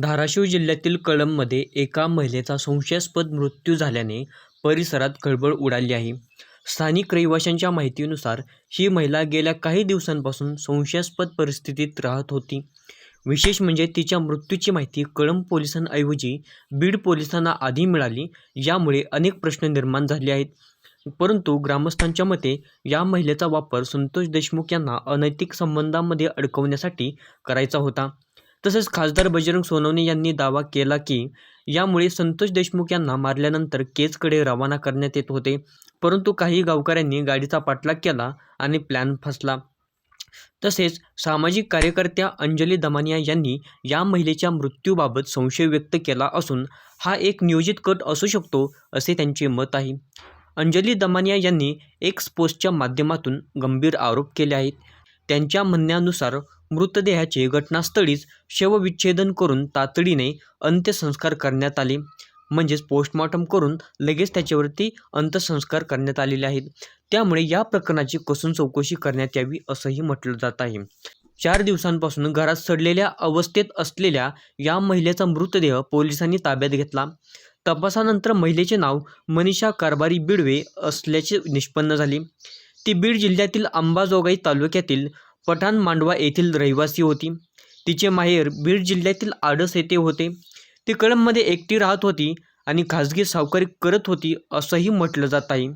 धाराशिव जिल्ह्यातील कळंबमध्ये एका महिलेचा संशयास्पद मृत्यू झाल्याने परिसरात खळबळ उडाली आहे. स्थानिक रहिवाशांच्या माहितीनुसार ही महिला गेल्या काही दिवसांपासून संशयास्पद परिस्थितीत राहत होती. विशेष म्हणजे तिच्या मृत्यूची माहिती कळंब पोलिसांऐवजी बीड पोलिसांना आधी मिळाली. यामुळे अनेक प्रश्न निर्माण झाले आहेत. परंतु ग्रामस्थांच्या मते या महिलेचा वापर संतोष देशमुख यांना अनैतिक संबंधांमध्ये अडकवण्यासाठी करायचा होता. तसेच खासदार बजरंग सोनवणे यांनी दावा केला की यामुळे संतोष देशमुख यांना मारल्यानंतर केजकडे रवाना करण्यात येत होते. परंतु काही गावकऱ्यांनी गाडीचा पाठलाग केला आणि प्लॅन फसला. तसेच सामाजिक कार्यकर्त्या अंजली दमानिया यांनी या महिलेच्या मृत्यूबाबत संशय व्यक्त केला असून हा एक नियोजित कट असू शकतो असे त्यांचे मत आहे. अंजली दमानिया यांनी एक्स पोस्टच्या माध्यमातून गंभीर आरोप केले आहेत. त्यांच्या म्हणण्यानुसार मृतदेहाचे घटनास्थळीच शवविच्छेदन करून तातडीने अंत्यसंस्कार करण्यात आले. म्हणजेच पोस्टमॉर्टम करून लगेच त्याच्यावरती अंत्यसंस्कार करण्यात आलेले आहेत. त्यामुळे या प्रकरणाची कसून चौकशी करण्यात यावी असंही म्हटलं जात आहे. चार दिवसांपासून घरात सडलेल्या अवस्थेत असलेल्या या महिलेचा मृतदेह पोलिसांनी ताब्यात घेतला. तपासानंतर महिलेचे नाव मनीषा कारभारी बिडवे असल्याचे निष्पन्न झाले. ती बीड जिल्ह्यातील अंबाजोगाई तालुक्यातील पठाण मांडवा येथील रहिवासी होती. तिचे माहेर बीड जिल्ह्यातील आडस येथे होते. ती कळंबमध्ये एकटी राहत होती आणि खाजगी सावकारी करत होती असंही म्हटलं जात आहे.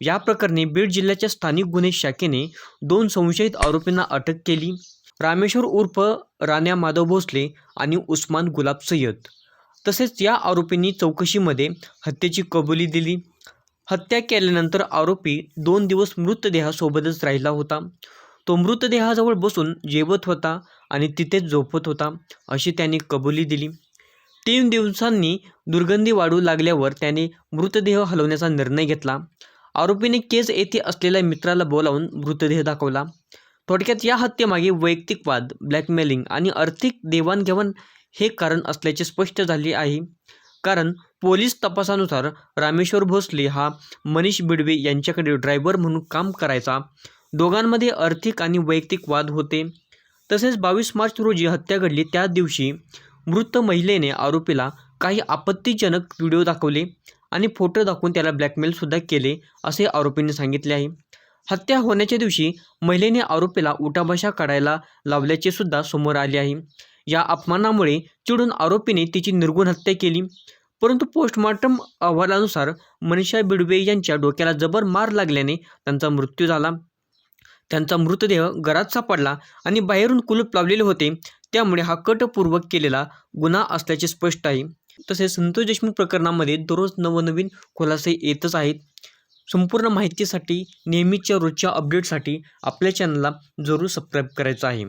या प्रकरणी बीड जिल्ह्याच्या स्थानिक गुन्हे शाखेने दोन संशयित आरोपींना अटक केली. रामेश्वर उर्फ राण्या माधव भोसले आणि उस्मान गुलाब सय्यद. तसेच या आरोपींनी चौकशीमध्ये हत्येची कबुली दिली. हत्या केल्यानंतर आरोपी दोन दिवस मृतदेहासोबतच राहिला होता. तो मृतदेहाजवळ बसून जेवत होता आणि तिथेच झोपत होता अशी त्याने कबुली दिली. तीन दिवसांनी दुर्गंधी वाढू लागल्यावर त्याने मृतदेह हलवण्याचा निर्णय घेतला. आरोपीने केज येथे असलेल्या मित्राला बोलावून मृतदेह दाखवला. थोडक्यात या हत्येमागे वैयक्तिक वाद, ब्लॅकमेलिंग आणि आर्थिक देवाणघेवाण हे कारण असल्याचे स्पष्ट झाले आहे. कारण पोलीस तपासानुसार रामेश्वर भोसले हा मनीष बिडवे यांच्याकडे ड्रायव्हर म्हणून काम करायचा. दोघांमध्ये आर्थिक आणि वैयक्तिक वाद होते. तसेच बावीस मार्च रोजी हत्या घडली त्या दिवशी मृत महिलेने आरोपीला काही आपत्तीजनक व्हिडिओ दाखवले आणि फोटो दाखवून त्याला ब्लॅकमेलसुद्धा केले असे आरोपींनी सांगितले आहे. हत्या होण्याच्या दिवशी महिलेने आरोपीला उठाभाषा काढायला लावल्याचे सुद्धा समोर आले आहे. या अपमानामुळे चिडून आरोपीने तिची निर्गुण हत्या केली. परंतु पोस्टमॉर्टम अहवालानुसार मनीषा बिडवे यांच्या डोक्याला जबर मार लागल्याने त्यांचा मृत्यू झाला. त्यांचा मृतदेह घरात सापडला आणि बाहेरून कुलूप लावलेले होते. त्यामुळे हा कटपूर्वक केलेला गुन्हा असल्याचे स्पष्ट आहे. तसेच संतोष देशमुख प्रकरणामध्ये दररोज नवनवीन खुलासे येतच आहेत. संपूर्ण माहितीसाठी नेहमीच्या रोजच्या अपडेटसाठी आपल्या चॅनलला जरूर सबस्क्राईब करायचं आहे.